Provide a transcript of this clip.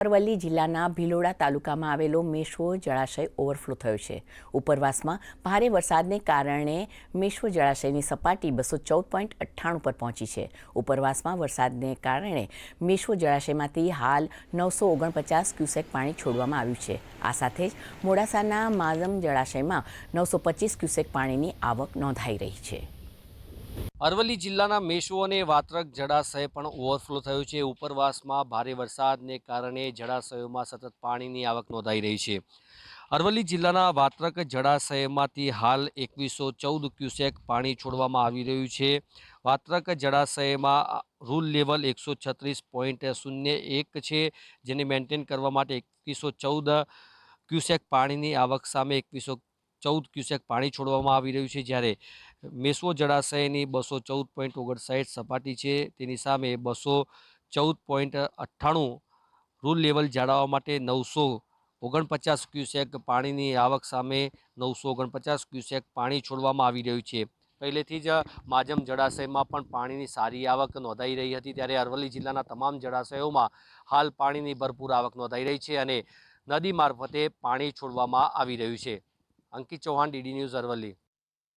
અરવલ્લી જિલ્લાના ભિલોડા તાલુકામાં આવેલો મેશ્વો જળાશય ઓવરફ્લો થયો છે. ઉપરવાસમાં ભારે વરસાદને કારણે મેશ્વો જળાશયની સપાટી બસો ચૌદ પોઈન્ટ અઠ્ઠાણું પર પહોંચી છે. ઉપરવાસમાં વરસાદને કારણે મેશ્વો જળાશયમાંથી હાલ નવસો ઓગણપચાસ ક્યુસેક પાણી છોડવામાં આવ્યું છે. આ સાથે જ મોડાસાના માઝમ જળાશયમાં નવસો પચીસ ક્યુસેક પાણીની આવક નોંધાઈ રહી છે. અરવલ્લી જિલ્લાના મેશો અને વાત્રક જળાશય પણ ઓવરફ્લો થયું છે. ઉપરવાસમાં ભારે વરસાદને કારણે જળાશયોમાં સતત પાણીની આવક નોંધાઈ રહી છે. અરવલ્લી જિલ્લાના વાત્રક જળાશયમાંથી હાલ એકવીસો ચૌદ ક્યુસેક પાણી છોડવામાં આવી રહ્યું છે. વાત્રક જળાશયમાં રૂલ લેવલ એકસો છત્રીસ પોઈન્ટ શૂન્ય એક છે, જેને મેન્ટેન કરવા માટે એકવીસો ચૌદ ક્યુસેક પાણીની આવક સામે એકવીસો ચૌદ ક્યુસેક પાણી છોડવામાં આવી રહ્યું છે. જ્યારે મેસવો જળાશયની બસો ચૌદ પોઈન્ટ ઓગણસાઠ સપાટી છે. તેની સામે બસો ચૌદ પોઈન્ટ અઠ્ઠાણું રૂલ લેવલ જાળવવા માટે નવસો ઓગણપચાસ ક્યુસેક પાણીની આવક સામે નવસો ઓગણપચાસ ક્યુસેક પાણી છોડવામાં આવી રહ્યું છે. પહેલેથી જ માજમ જળાશયમાં પણ પાણીની સારી આવક નોંધાઈ રહી હતી ત્યારે અરવલ્લી જિલ્લાના તમામ જળાશયોમાં હાલ પાણીની ભરપૂર આવક નોંધાઈ રહી છે અને નદી મારફતે પાણી છોડવામાં આવી રહ્યું છે. Ankit Chauhan, DD News Aravalli.